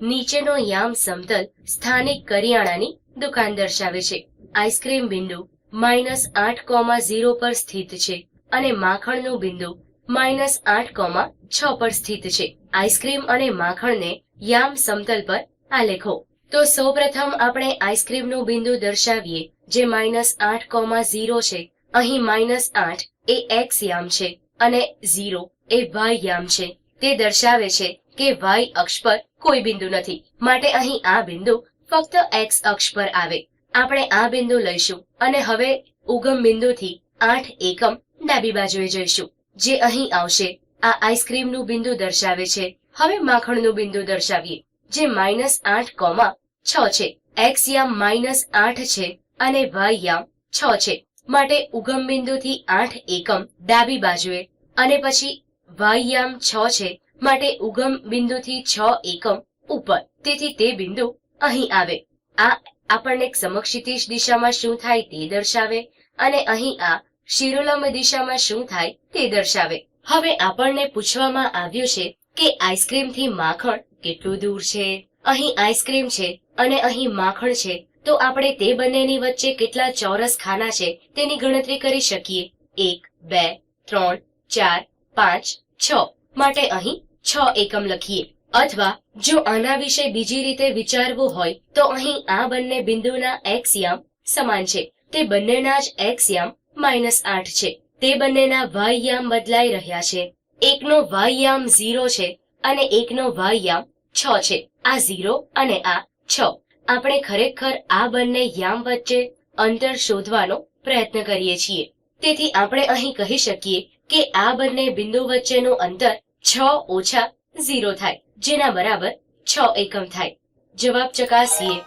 નીચેનો યામ સમતલ સ્થાનિક કરિયાણાની દુકાન દર્શાવે છે. આઈસ્ક્રીમ બિંદુ માઇનસ આઠ કોમા ઝીરો પર સ્થિત છે અને માખણનું બિંદુ માઇનસ આઠ કોમા છ પર સ્થિત છે. આઈસ્ક્રીમ અને માખણને યામ સમતલ પર આલેખો. તો સૌપ્રથમ આપણે આઈસ્ક્રીમનું બિંદુ દર્શાવીએ, જે માઇનસ આઠ કોમા ઝીરો છે. અહીં માઇનસ આઠ એ એક્સ યામ છે અને ઝીરો એ વાય યામ છે. તે દર્શાવે છે કે વાય અક્ષ પર કોઈ બિંદુ નથી. માટે અહીં આ બિંદુ ફક્ત એક્સ અક્ષ પર આવે. આપણે આ બિંદુ લઈશું અને હવે ઉગમ બિંદુથી આઠ એકમ ડાબી બાજુએ જઈશું, જે અહીં આવશે. આ આઈસ્ક્રીમનું બિંદુ દર્શાવે છે. હવે માખણનું બિંદુ દર્શાવીએ, જે માઇનસ આઠ કોમા છ છે. એક્સ યામ માઇનસ આઠ છે અને વાય યામ છ છે. માટે ઉગમ બિંદુથી આઠ એકમ ડાબી બાજુએ અને પછી વાય યામ છ છે માટે ઉગમ બિંદુથી છ એકમ ઉપર. તેથી તે બિંદુ અહીં આવે. આ આપણને સમક્ષિતિજ દિશામાં શું થાય તે દર્શાવે અને અહીં આ શિરોલંબ દિશામાં શું થાય તે દર્શાવે. હવે આપણને પૂછવામાં આવ્યું છે કે આઈસ્ક્રીમથી માખણ કેટલું દૂર છે? અહીં આઈસ્ક્રીમ છે અને અહીં માખણ છે. તો આપણે તે બંનેની વચ્ચે કેટલા ચોરસ ખાના છે તેની ગણતરી કરી શકીએ. એક, બે, ત્રણ, ચાર, પાંચ, છ. માટે અહીં છ એકમ લખીએ. અથવા જો આના વિશે બીજી રીતે વિચારવું હોય, તો અહીં આ બંને બિંદુના એક્સ યામ સમાન છે. તે બંનેના જ એક્સ યામ માઇનસ આઠ છે. તે બંનેના વાય યામ બદલાઈ રહ્યા છે. એકનો વાય યામ ઝીરો છે અને એકનો વાય યામ છ છે. આ ઝીરો અને આ છ. આપણે ખરેખર આ બંને યામ વચ્ચે અંતર શોધવાનો પ્રયત્ન કરીએ છીએ. તેથી આપણે અહીં કહી શકીએ કે આ બંને બિંદુ વચ્ચેનું અંતર છ ઓછા ઝીરો થાય, જેના બરાબર છ એકમ થાય. જવાબ ચકાસીએ.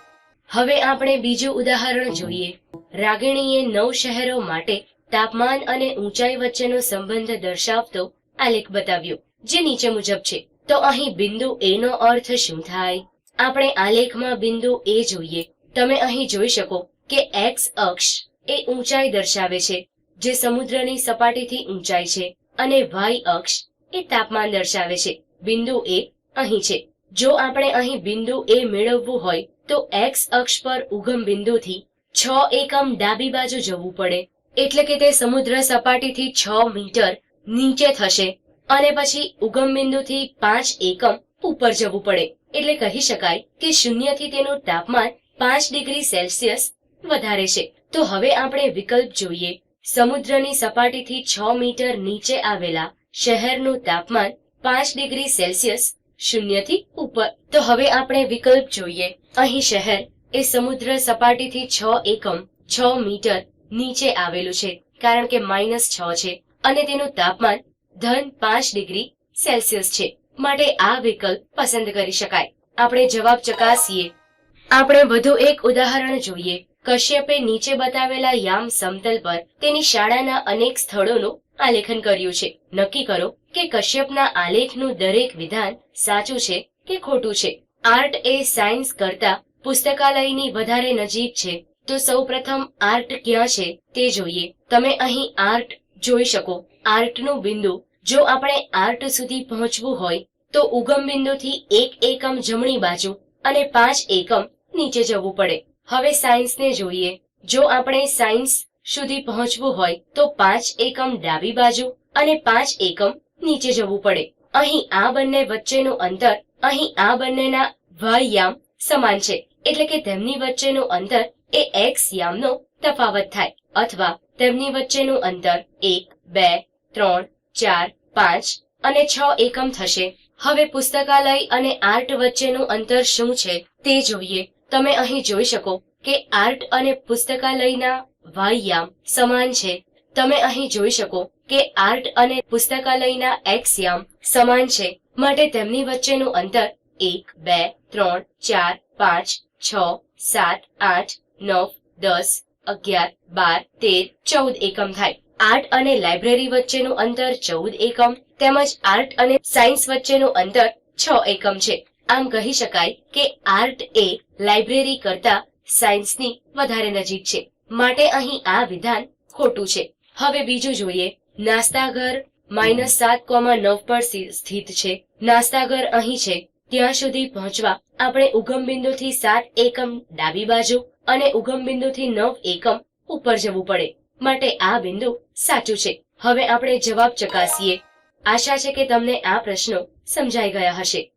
હવે આપણે બીજું ઉદાહરણ જોઈએ. રાગિણીએ નવ શહેરો માટે તાપમાન અને ઊંચાઈ વચ્ચેનો સંબંધ દર્શાવતો આલેખ બતાવ્યો, જે નીચે મુજબ છે. તો અહીં બિંદુ એ નો અર્થ શું થાય? આપણે આલેખમાં બિંદુ એ જોઈએ. તમે અહીં જોઈ શકો કે એક્સ અક્ષ એ ઊંચાઈ દર્શાવે છે, જે સમુદ્રની સપાટીથી ઊંચાઈ છે, અને વાય અક્ષ એ તાપમાન દર્શાવે છે. બિંદુ એ અહીં છે. જો આપણે અહીં બિંદુ એ મેળવવું હોય, તો એક્સ અક્ષ પર ઉગમ બિંદુથી છ એકમ ડાબી બાજુ જવું પડે. એટલે કે તે સમુદ્ર સપાટીથી છ મીટર નીચે થશે અને પછી ઉગમ બિંદુથી પાંચ એકમ ઉપર જવું પડે. એટલે કહી શકાય કે શૂન્યથી તેનું તાપમાન પાંચ ડિગ્રી સેલ્સિયસ વધારે છે. તો હવે આપણે વિકલ્પ જોઈએ. સમુદ્રની સપાટીથી છ મીટર નીચે આવેલા શહેરનું તાપમાન પાંચ ડિગ્રી સેલ્સિયસ, શૂન્યથી ઉપર. તો હવે આપણે વિકલ્પ જોઈએ. અહીં શહેર એ સમુદ્ર સપાટીથી છ એકમ, છ મીટર નીચે આવેલું છે, કારણ કે માઇનસ છ છે, અને તેનું તાપમાન ધન પાંચ ડિગ્રી સેલ્સિયસ છે. માટે આ વિકલ્પ પસંદ કરી શકાય. આપણે જવાબ ચકાસીએ. આપણે વધુ એક ઉદાહરણ જોઈએ. કશ્યપે નીચે બતાવેલા યામ સમતલ પર તેની શાળાના અનેક સ્થળોનું આલેખન કર્યું છે. નક્કી કરો કે કશ્યપના આલેખનું દરેક વિધાન સાચું છે કે ખોટું છે. આર્ટ એ સાયન્સ કરતા પુસ્તકાલયની વધારે નજીક છે. તો સૌપ્રથમ આર્ટ ક્યાં છે તે જોઈએ. તમે અહીં આર્ટ જોઈ શકો. આર્ટનું બિંદુ જો આપણે આર્ટ સુધી પહોંચવું હોય, તો ઉગમ બિંદુથી એક એકમ જમણી બાજુ અને પાંચ એકમ નીચે જવું પડે. હવે સાયન્સને જોઈએ. જો આપણે સાયન્સ સુધી પહોંચવું હોય તો પાંચ એકમ ડાબી બાજુ અને પાંચ એકમ નીચે જવું પડે. અહીં આ બંને વચ્ચેનું અંતર, અહીં આ બંનેના વાય યામ સમાન છે. એટલે કે તેમની વચ્ચેનું અંતર એ એક્સ યામનો તફાવત થાય. અથવા તેમની વચ્ચેનું અંતર એક, બે, ત્રણ, ચાર, પાંચ અને છ એકમ થશે. હવે પુસ્તકાલય અને આર્ટ વચ્ચેનું અંતર શું છે તે જોઈએ. તમે અહીં જોઈ શકો કે આર્ટ અને પુસ્તકાલયના વાયયામ સમાન છે. તમે અહીં જોઈ શકો કે આર્ટ અને પુસ્તકાલયના એક્સ યામ સમાન છે. માટે તેમની વચ્ચેનું અંતર એક, બે, ત્રણ, ચાર, પાંચ, છ, સાત, આઠ, નવ, દસ, અગિયાર, બાર, તેર, ચૌદ એકમ થાય. આર્ટ અને લાઇબ્રેરી વચ્ચેનું અંતર ચૌદ એકમ તેમજ આર્ટ અને સાયન્સ વચ્ચેનું અંતર છ એકમ છે. આમ કહી શકાય કે આર્ટ એ લાઇબ્રેરી કરતા સાયન્સની વધારે નજીક છે. માટે અહીં આ વિધાન ખોટું છે. હવે બીજું જોઈએ. નાસ્તાઘર માઇનસ સાત કોમા નવ પર સ્થિત છે. નાસ્તાઘર અહીં છે. ત્યાં સુધી પહોંચવા આપણે ઉગમ બિંદુથી સાત એકમ ડાબી બાજુ અને ઉગમ બિંદુથી નવ એકમ ઉપર જવું પડે. માટે આ બિંદુ સાચું છે. હવે આપણે જવાબ ચકાસીએ. આશા છે કે તમને આ પ્રશ્નો સમજાઈ ગયા હશે.